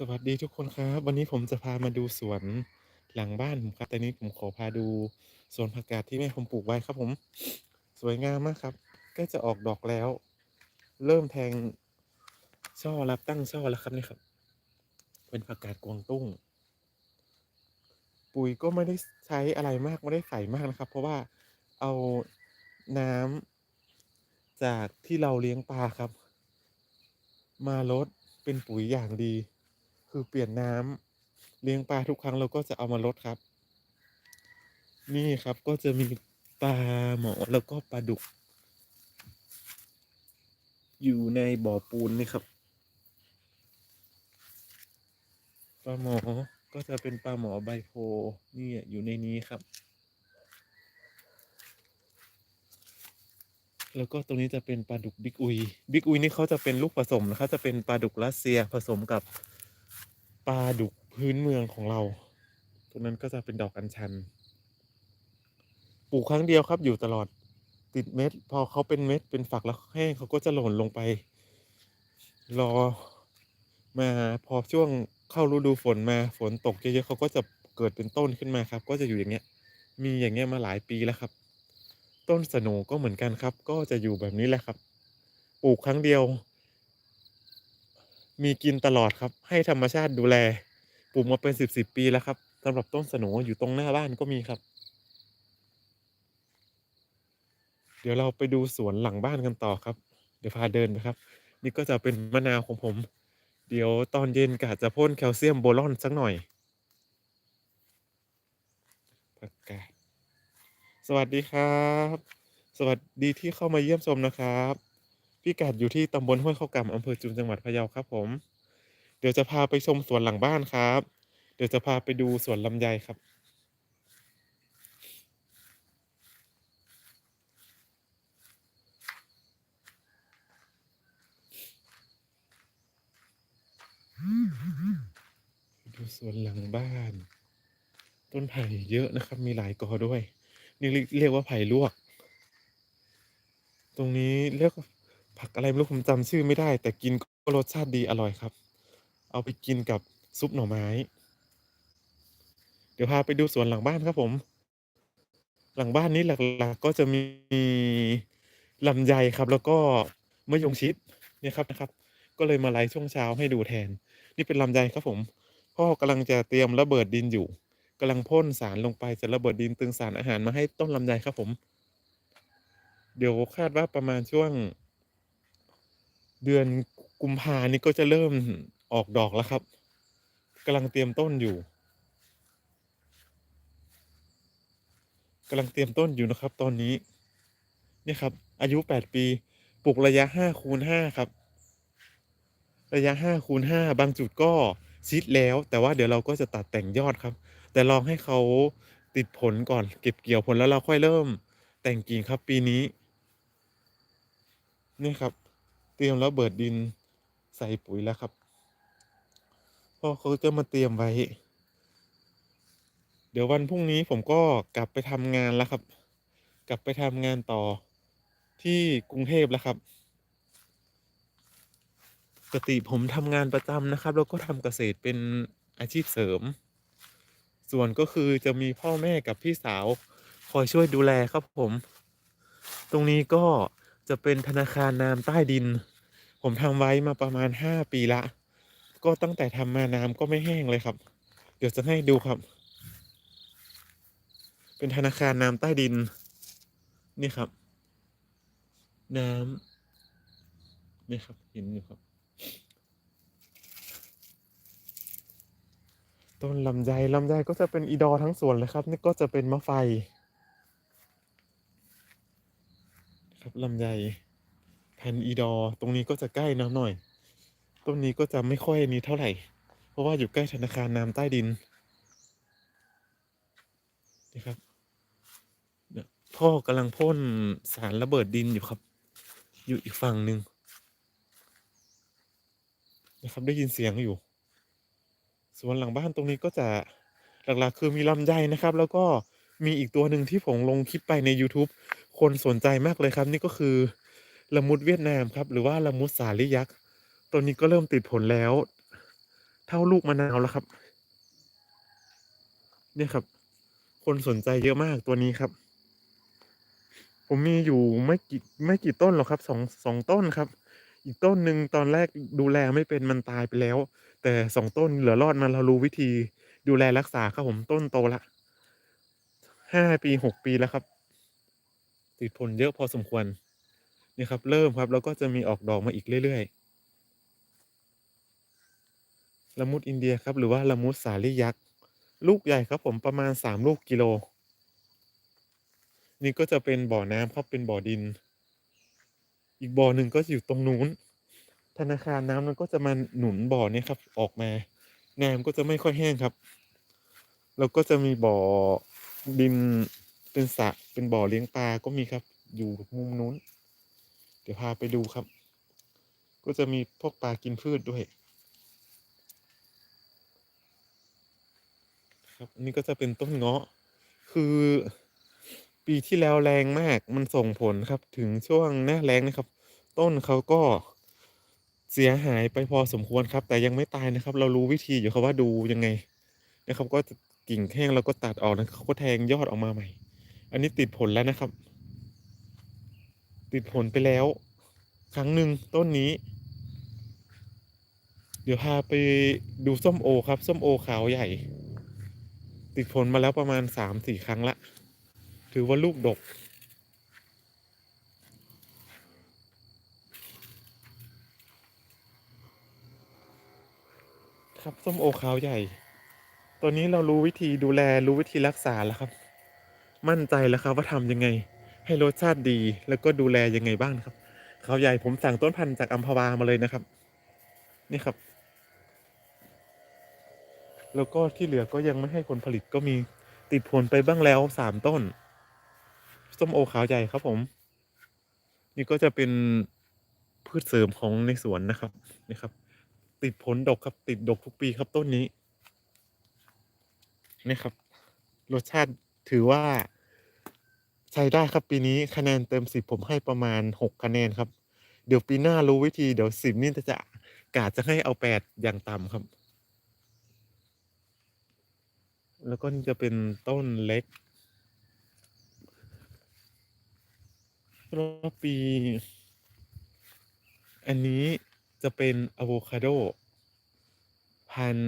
สวัสดีทุกคนครับ วันนี้ผมจะพามาดูสวนหลังบ้านผมครับแต่นี้ผมขอพาดูสวนผักกาดที่แม่ผมปลูกไว้ครับ ผม สวยงามมากครับใกล้จะออกดอกแล้ว เริ่มแทงช่อรับตั้งช่อแล้วครับนี่ครับ เป็นผักกาดกวางตุ้ง ปุ๋ยก็ไม่ได้ใช้อะไรมากไม่ได้ใส่มากนะครับ เพราะว่าเอาน้ำจากที่เราเลี้ยงปลาครับ มาลดเป็นปุ๋ยอย่างดี คือเปลี่ยนน้ำเลี้ยงปลาทุกครั้งเราก็จะเอามาลดครับ นี่ครับก็จะมีปลาหมอแล้วก็ปลาดุก อยู่ในบ่อปูนนี่ครับปลาหมอก็จะเป็นปลาหมอใบโพนี่อยู่ในนี้ครับ แล้วก็ตรงนี้จะเป็นปลาดุกบิ๊กอุย บิ๊กอุยนี่เขาจะเป็นลูกผสมนะครับจะเป็นปลาดุกรัสเซียผสมกับ ปลาดุกพื้นเมืองของเราตรงนั้นก็จะเป็นดอกอัญชัน ปลูกครั้งเดียวครับอยู่ตลอดติดเม็ด พอเขาเป็นเม็ดเป็นฝักแล้วแห้งเขาก็จะหล่นลงไป รอมาพอช่วงเข้าฤดูฝนมาฝนตกเยอะๆเขาก็จะเกิดเป็นต้นขึ้นมาครับ ก็จะอยู่อย่างเงี้ย มีอย่างเงี้ยมาหลายปีแล้วครับ ต้นสโหนก็เหมือนกันครับ ก็จะอยู่แบบนี้แหละครับ ปลูกครั้งเดียว มีกินตลอดครับ ให้ธรรมชาติดูแลปลูกมาเป็นสิบสิบปีแล้วครับสำหรับต้นสนอยู่ตรงหน้าบ้านก็มีครับ เดี๋ยวเราไปดูสวนหลังบ้านกันต่อครับ เดี๋ยวพาเดินไปครับ นี่ก็จะเป็นมะนาวของผม เดี๋ยวตอนเย็นกะจะพ่นแคลเซียมโบรอนสักหน่อยผักกาดสวัสดีครับ สวัสดีที่เข้ามาเยี่ยมชมนะครับ พี่กัดอยู่ที่ตำบลห้วยข้าวก่ำอำเภอจุนจังหวัดพะเยาครับผม เดี๋ยวจะพาไปชมสวนหลังบ้านครับ เดี๋ยวจะพาไปดูสวนลำไยครับ ดูสวนหลังบ้าน ต้นไผ่เยอะนะครับ มีหลายกอด้วย นี่เรียกเรียกว่าไผ่ลวก ตรงนี้เรียกว่า ผักอะไรไม่รู้ผมจำชื่อไม่ได้ แต่กินก็รสชาติดีอร่อยครับ เอาไปกินกับซุปหน่อไม้ เดี๋ยวพาไปดูสวนหลังบ้านครับผม หลังบ้านนี้หลักๆก็จะมีลำไยครับ แล้วก็มะยงชิดเนี่ยครับนะครับ ก็เลยมาไลฟ์ช่วงเช้าให้ดูแทน นี่เป็นลำไยครับผม พ่อกำลังจะเตรียมระเบิดดินอยู่กำลังพ่นสารลงไปจะระเบิดดินตึงสารอาหารมาให้ต้นลำไยครับผม เดี๋ยวคาดว่าประมาณช่วง เดือนกุมภานี่ก็จะเริ่มออกดอกแล้วครับกำลังเตรียมต้นอยู่กำลังเตรียมต้นอยู่นะครับ ตอนนี้นี่ครับ อายุแปดปี ปลูกระยะห้าคูณห้าครับ ระยะห้าคูณห้าบางจุดก็ชิดแล้ว แต่ว่าเดี๋ยวเราก็จะตัดแต่งยอดครับ แต่ลองให้เขาติดผลก่อน เก็บเกี่ยวผลแล้วเราค่อยเริ่มแต่งกิ่งครับปีนี้ นี่ครับ เตรียมแล้วเบิดดินใส่ปุ๋ยแล้วครับพ่อเขาจะมาเตรียมไว้ เดี๋ยววันพรุ่งนี้ผมก็กลับไปทำงานแล้วครับ กลับไปทำงานต่อที่กรุงเทพแล้วครับปกติผมทำงานประจำนะครับ แล้วก็ทำเกษตรเป็นอาชีพเสริม ส่วนก็คือจะมีพ่อแม่กับพี่สาว คอยช่วยดูแลครับผม ตรงนี้ก็ จะเป็นธนาคารน้ำใต้ดิน ผมทำไว้มาประมาณห้าปีละ ก็ตั้งแต่ทำมาน้ำก็ไม่แห้งเลยครับ เดี๋ยวจะให้ดูครับ เป็นธนาคารน้ำใต้ดิน นี่ครับ น้ำนี่ครับเห็นอยู่ครับ ต้นลำไยลำไยก็จะเป็นอีดอทั้งสวนเลยครับ นี่ก็จะเป็นมะไฟ ครับลำไยพันอีดอ ตรงนี้ก็จะใกล้น้ำหน่อย ต้นนี้ก็จะไม่ค่อยนี้เท่าไหร่ เพราะว่าอยู่ใกล้ธนาคารน้ำใต้ดินนี่ครับพ่อกำลังพ่นสารระเบิดดินอยู่ครับ อยู่อีกฝั่งหนึ่งนะครับได้ยินเสียงอยู่ ส่วนหลังบ้านตรงนี้ก็จะหลักๆ คือมีลำไยนะครับ แล้วก็มีอีกตัวหนึ่งที่ผมลงคลิปไปใน YouTube คนสนใจมากเลยครับ นี่ก็คือละมุดเวียดนามครับ หรือว่าละมุดสาลิยักษ์ตัวนี้ก็เริ่มติดผลแล้ว เท่าลูกมะนาวแล้วครับ เนี่ยครับ คนสนใจเยอะมากตัวนี้ครับ ผมมีอยู่ไม่กี่ไม่กี่ต้นหรอกครับสองสองต้นครับ อีกต้นหนึ่งตอนแรกดูแลไม่เป็นมันตายไปแล้ว แต่สองต้นเหลือรอดมาเรารู้วิธีดูแลรักษาครับผมต้นโตละห้าปีหกปีแล้วครับ ติดผลเยอะพอสมควรนี่ครับ เริ่มครับแล้วก็จะมีออกดอกมาอีกเรื่อยๆละมุดอินเดียครับ หรือว่าละมุดสาลี่ยักษ์ลูกใหญ่ครับ ผมประมาณสามลูกกิโล นี่ก็จะเป็นบ่อน้ำครับเป็นบ่อดิน อีกบ่อหนึ่งก็อยู่ตรงนู้น ธนาคารน้ำมันก็จะมาหนุนบ่อนี้ครับ ออกมาน้ำก็จะไม่ค่อยแห้งครับ แล้วก็จะมีบ่อดิน เป็นสระเป็นบ่อเลี้ยงปลาก็มีครับ อยู่มุมนู้น เดี๋ยวพาไปดูครับ ก็จะมีพวกปลากินพืชด้วย ครับอันนี่ก็จะเป็นต้นเงาะ คือปีที่แล้วแรงมากมันส่งผลครับ ถึงช่วงหน้าแล้งนะครับ ต้นเขาก็เสียหายไปพอสมควรครับ แต่ยังไม่ตายนะครับ เรารู้วิธีอยู่ครับว่าดูยังไงนะครับ ก็กิ่งแห้งเราก็ตัดออกนะเขาก็แทงยอดออกมาใหม่ อันนี้ติดผลแล้วนะครับ ติดผลไปแล้ว ครั้งหนึ่งต้นนี้ เดี๋ยวพาไปดูส้มโอครับ ส้มโอขาวใหญ่ ติดผลมาแล้วประมาณสามสี่ครั้งละ ถือว่าลูกดกครับส้มโอขาวใหญ่ ตัวนี้เรารู้วิธีดูแลรู้วิธีรักษาแล้วครับ มั่นใจแล้วครับว่าทำยังไง ให้รสชาติดีแล้วก็ดูแลยังไงบ้างครับเขาใหญ่ผมสั่งต้นพันธุ์จากอัมพวามาเลยนะครับ นี่ครับ แล้วก็ที่เหลือก็ยังไม่ให้ผลผลิตก็มีติดผลไปบ้างแล้วสามต้น ส้มโอขาวใหญ่ครับผม นี่ก็จะเป็นพืชเสริมของในสวนนะครับนี่ครับ ติดผลดกครับติดดกทุกปีครับต้นนี้นี่ครับ รสชาติ ถือว่า ใช้ได้ครับปีนี้คะแนนเต็มสิบผมให้ประมาณหกคะแนนครับ เดี๋ยวปีหน้ารู้วิธีเดี๋ยวสิบนี่จะกาจะให้เอาแปดอย่างต่ำครับ แล้วก็นี่จะเป็นต้นเล็กรอบปี อันนี้จะเป็นอะโวคาโด พัน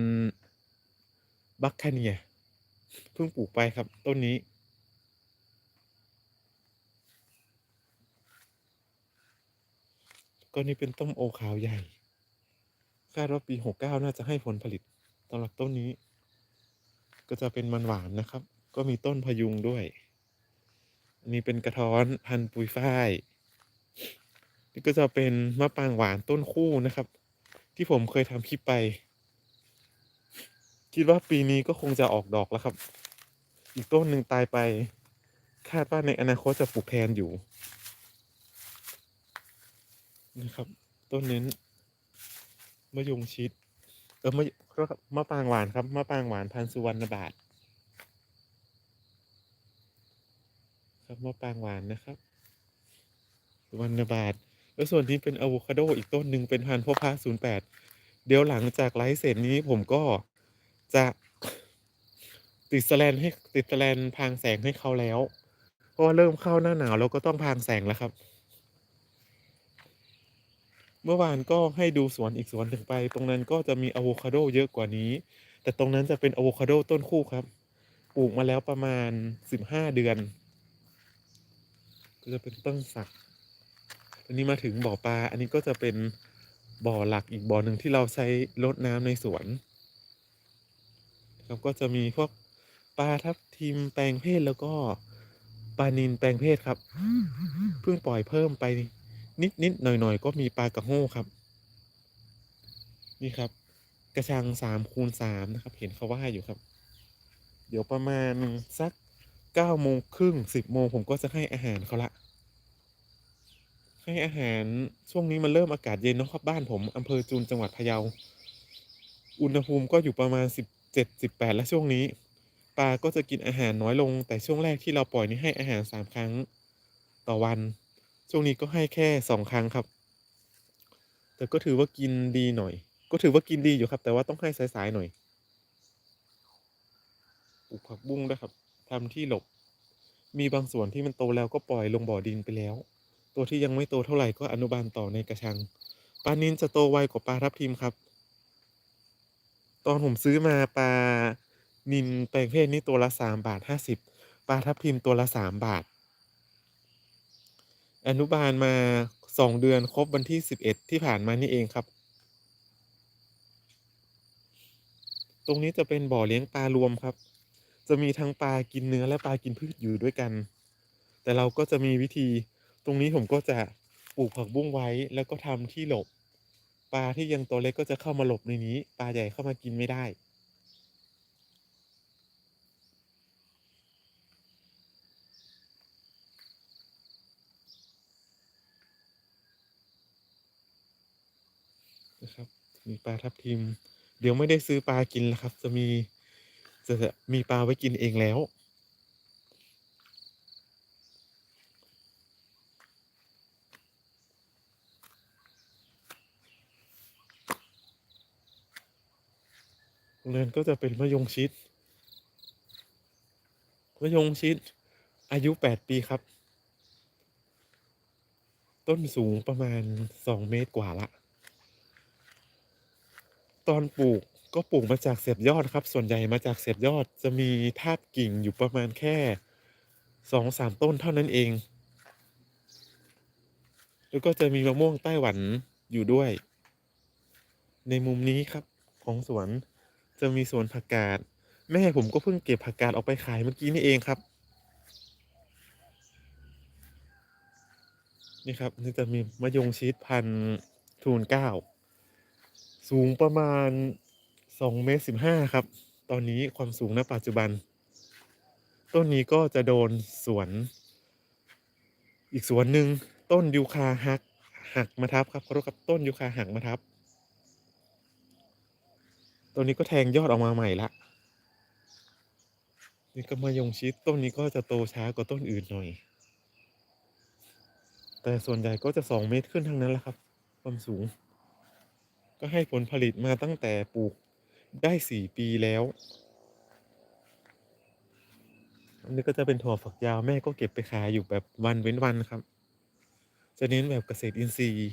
บัคคาเนีย พิ่งปลูกไปครับต้นนี้ ก็นี่เป็นต้มโอขาวใหญ่คาดว่าปีหกเก้าน่าจะให้ผลผลิตสำหรับต้นนี้ ก็จะเป็นมันหวานนะครับ ก็มีต้นพยุงด้วยอันนี้เป็นกระท้อนพันปุยฝ้ายนี่ก็จะเป็นมะปรางหวานต้นคู่นะครับ ที่ผมเคยทำคลิปไป คิดว่าปีนี้ก็คงจะออกดอกแล้วครับ อีกต้นหนึ่งตายไป คาดว่าในอนาคตจะปลูกแทนอยู่ นะครับ ต้นเน้นมะยงชิด เออมะมะปางหวานครับมะปางหวานพันสุวรรณบาทครับมะปางหวานนะครับสุวรรณบาท แล้วส่วนนี้เป็นอะโวคาโดอีกต้นหนึ่งเป็นพันธุ์พ่อพาศูนย์แปดเดี๋ยวหลังจากไลฟ์เสร็จนี้ผมก็จะ ติดสแลนให้ติดสแลนพรางแสงให้เขาแล้ว เพราะว่าเริ่มเข้าหน้าหนาวแล้วก็ต้องพรางแสงแล้วครับ เมื่อวานก็ให้ดูสวนอีกสวนหนึ่งไป ตรงนั้นก็จะมีอะโวคาโดเยอะกว่านี้ แต่ตรงนั้นจะเป็นอะโวคาโดต้นคู่ครับ ปลูกมาแล้วประมาณสิบห้าเดือน ก็จะเป็นต้นสักอันนี้มาถึงบ่อปลา อันนี้ก็จะเป็นบ่อหลักอีกบ่อหนึ่งที่เราใช้รดน้ำในสวนครับก็จะมีพวก ปลาทับทิมแปลงเพศแล้วก็ปลานินแปลงเพศครับ เพิ่งปล่อยเพิ่มไปนิดนิดหน่อยหน่อยๆก็มีปลากระโห้ครับ นี่ครับ กระชังสามคูณสามนะครับ เห็นเขาว่าอยู่ครับ เดี๋ยวประมาณสักเก้าโมงครึ่งสิบโมงผมก็จะให้อาหารเขาละให้อาหารช่วงนี้มันเริ่มอากาศเย็นเนาะครับบ้านผมอำเภอจูนจังหวัดพะเยา อุณหภูมิก็อยู่ประมาณสิบเจ็ดสิบแปดและช่วงนี้ ปลาก็จะกินอาหารน้อยลง แต่ช่วงแรกที่เราปล่อยนี่ให้อาหารสามครั้งต่อวัน ช่วงนี้ก็ให้แค่สองครั้งครับ แต่ก็ถือว่ากินดีหน่อย ก็ถือว่ากินดีอยู่ครับ แต่ว่าต้องให้สายๆหน่อยปลูกผักบุ้งด้วยครับทำที่หลบ มีบางส่วนที่มันโตแล้วก็ปล่อยลงบ่อดินไปแล้ว ตัวที่ยังไม่โตเท่าไหร่ก็อนุบาลต่อในกระชังปลานิลจะโตไวกว่าปลาทับทิมครับ ตอนผมซื้อมาปลา นิลแปลงเพศนี่ตัวละสามบาทห้าสิบปลาทับทิมตัวละสามบาท อนุบาลมาสองเดือนครบวันที่สิบเอ็ดที่ผ่านมานี่เองครับ ตรงนี้จะเป็นบ่อเลี้ยงปลารวมครับ จะมีทั้งปลากินเนื้อและปลากินพืชอยู่ด้วยกัน แต่เราก็จะมีวิธี ตรงนี้ผมก็จะปลูกผักบุ้งไว้แล้วก็ทำที่หลบ ปลาที่ยังตัวเล็กก็จะเข้ามาหลบในนี้ ปลาใหญ่เข้ามากินไม่ได้ นะครับ มีปลาทับทิม เดี๋ยวไม่ได้ซื้อปลากินแล้วครับ จะมีจะมีปลาไว้กินเองแล้วตรงนั้นก็จะเป็นมะยงชิดมะยงชิด อายุ8ปีครับ ต้นสูงประมาณ2เมตรกว่าละ ตอนปลูกก็ปลูกมาจากเสียบยอดครับ ส่วนใหญ่มาจากเสียบยอดจะมีทาบกิ่งอยู่ประมาณแค่2-3ต้นเท่านั้นเอง แล้วก็จะมีมะม่วงไต้หวันอยู่ด้วย ในมุมนี้ครับของสวนจะมีสวนผักกาดแม่ผมก็เพิ่งเก็บผักกาดออกไปขายเมื่อกี้นี่เองครับ นี่ครับนี่จะมีมะยงชิดพันธุ์ทูนเก้า สูงประมาณ2เมตร15ครับ ตอนนี้ความสูงณปัจจุบัน ต้นนี้ก็จะโดนสวน อีกสวนหนึ่งต้นยูคาหักหักมาทับครับขอโทษครับต้นยูคาหักมาทับต้นนี้ก็แทงยอดออกมาใหม่ละนี่ก็มะยงชิดต้นนี้ก็จะโตช้ากว่าต้นอื่นหน่อย แต่ส่วนใหญ่ก็จะ2เมตรขึ้นทั้งนั้นแหละครับ ความสูง ก็ให้ผลผลิตมาตั้งแต่ปลูกได้4ปีแล้ว อันนี้ก็จะเป็นถั่วฝักยาวแม่ก็เก็บไปขายอยู่แบบวันเว้นวันครับ จะเน้นแบบเกษตรอินทรีย์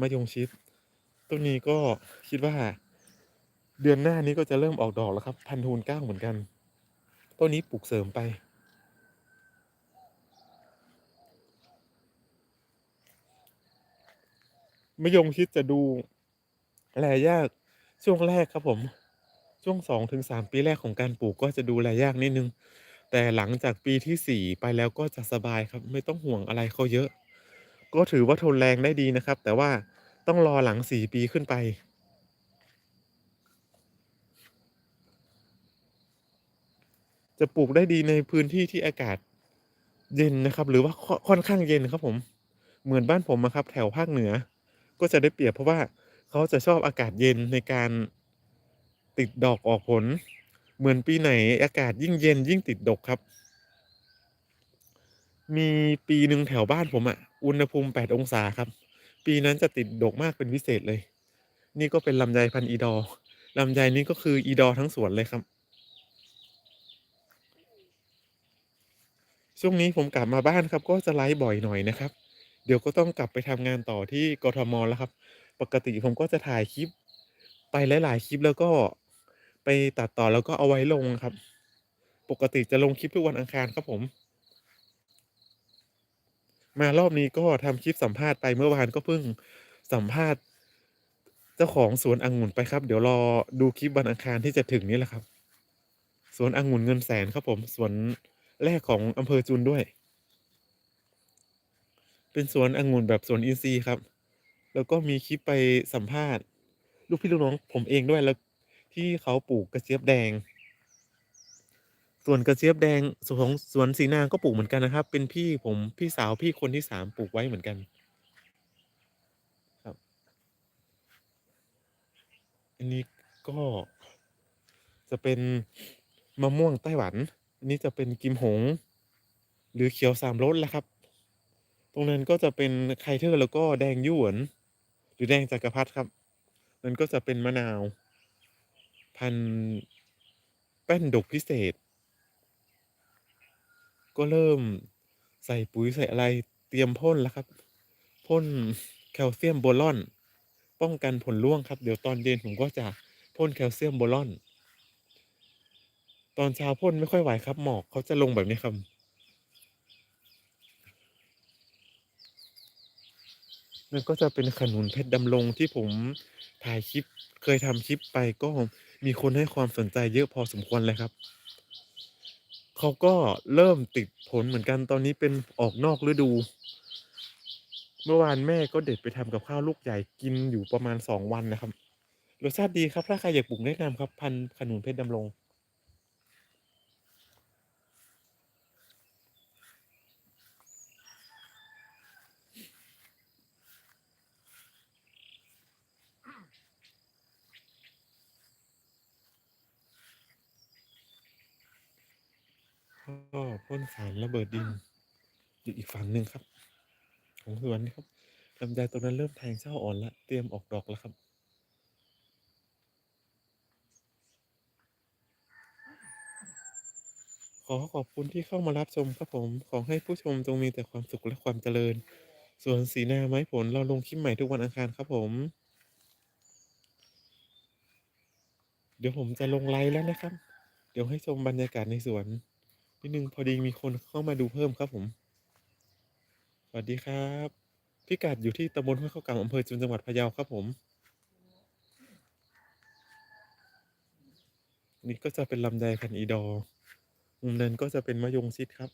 มะยงชิดต้นนี้ก็คิดว่า เดือนหน้านี้ก็จะเริ่มออกดอกแล้วครับ พันธุ์ทูนเก้าเหมือนกันต้นนี้ปลูกเสริมไป มะยงชิดจะดูแลยากช่วงแรกครับผม ช่วง2-3ปีแรกของการปลูกก็จะดูแลยากนิดนึง แต่หลังจากปีที่4ไปแล้วก็จะสบายครับ ไม่ต้องห่วงอะไรเขาเยอะ ก็ถือว่าทนแรงได้ดีนะครับ แต่ว่าต้องรอหลัง4ปีขึ้นไปจะปลูกได้ดีในพื้นที่ที่อากาศเย็นนะครับ หรือว่าค่อนข้างเย็นครับผม เหมือนบ้านผมอะครับ แถวภาคเหนือ ก็จะได้เปรียบเพราะว่าเขาจะชอบอากาศเย็นในการติดดอกออกผล เหมือนปีไหนอากาศยิ่งเย็นยิ่งติดดกครับ มีปีหนึ่งแถวบ้านผมอะอุณหภูมิ 8 องศาครับ ปีนั้นจะติดดกมากเป็นพิเศษเลย นี่ก็เป็นลำไยพันธุ์อีดอลำไยนี่ก็คืออีดอทั้งสวนเลยครับ ช่วงนี้ผมกลับมาบ้านครับ ก็จะไลฟ์บ่อยหน่อยนะครับ เดี๋ยวก็ต้องกลับไปทำงานต่อที่กทม.แล้วครับ ปกติผมก็จะถ่ายคลิป ไปหลายๆคลิปแล้วก็ไปตัดต่อแล้วก็เอาไว้ลงครับ ปกติจะลงคลิปทุกวันอังคารครับผม มารอบนี้ก็ทำคลิปสัมภาษณ์ไปเมื่อวานก็เพิ่งสัมภาษณ์ เจ้าของสวนองุ่นไปครับ เดี๋ยวรอดูคลิปวันอังคารที่จะถึงนี้แหละครับสวนองุ่นเงินแสนครับผมสวนแรกของอำเภอจุนด้วย เป็นสวนองุ่นแบบสวนอินทรีย์ครับ แล้วก็มีคลิปไปสัมภาษณ์ ลูกพี่ลูกน้องผมเองด้วยแล้วที่เขาปลูกกระเจี๊ยบแดง ส่วนกระเจี๊ยบแดงส่วนสวนศรีนางก็ปลูกเหมือนกันนะครับ เป็นพี่ผมพี่สาวพี่คนที่3ปลูกไว้เหมือนกันครับ อันนี้ก็จะเป็นมะม่วงไต้หวัน อันนี้จะเป็นกิมหง หรือเขียวสามรสแหละครับ ตรงนั้นก็จะเป็นไคเทอร์แล้วก็แดงหยวน หรือแดงจักรพรรดิครับนั่นก็จะเป็นมะนาว พันแป้นดกพิเศษ ก็เริ่มใส่ปุ๋ยใส่อะไรเตรียมพ่นแล้วครับ พ่นแคลเซียมโบรอน ป้องกันผลร่วงครับ เดี๋ยวตอนเย็นผมก็จะพ่นแคลเซียมโบรอน ตอนเช้าพ่นไม่ค่อยไหวครับ หมอกเขาจะลงแบบนี้ครับ นั่นก็จะเป็นขนุนเพชรดำรงที่ผมถ่ายคลิปเคยทำคลิปไปก็มีคนให้ความสนใจเยอะพอสมควรเลยครับ เขาก็เริ่มติดผลเหมือนกันตอนนี้เป็นออกนอกฤดู เมื่อวานแม่ก็เด็ดไปทำกับข้าวลูกใหญ่กินอยู่ประมาณ2วันนะครับรสชาติดีครับถ้าใครอยากปลูกแนะนำครับ พันขนุนเพชรดำรง ก็พ่นสารระเบิดดินอยู่อีกฝั่งหนึ่งครับ ของสวนนี่ครับลำไยตรงนั้นเริ่มแทงช่ออ่อนแล้วเตรียมออกดอกแล้วครับขอขอบคุณที่เข้ามารับชมครับผม ขอให้ผู้ชมจงมีแต่ความสุขและความเจริญสวนสีนาไม้ผลเราลงคลิปใหม่ทุกวันอังคารครับผม เดี๋ยวผมจะลงไลฟ์แล้วนะครับ เดี๋ยวให้ชมบรรยากาศในสวน นิดนึงพอดีมีคนเข้ามาดูเพิ่มครับผม สวัสดีครับ พิกัดอยู่ที่ตำบลห้วยเข้ากำอำเภอจุนจังหวัดพะเยาครับผม นี่ก็จะเป็นลำไยพันอีดอร์มุมนั้นก็จะเป็นมะยงชิดครับ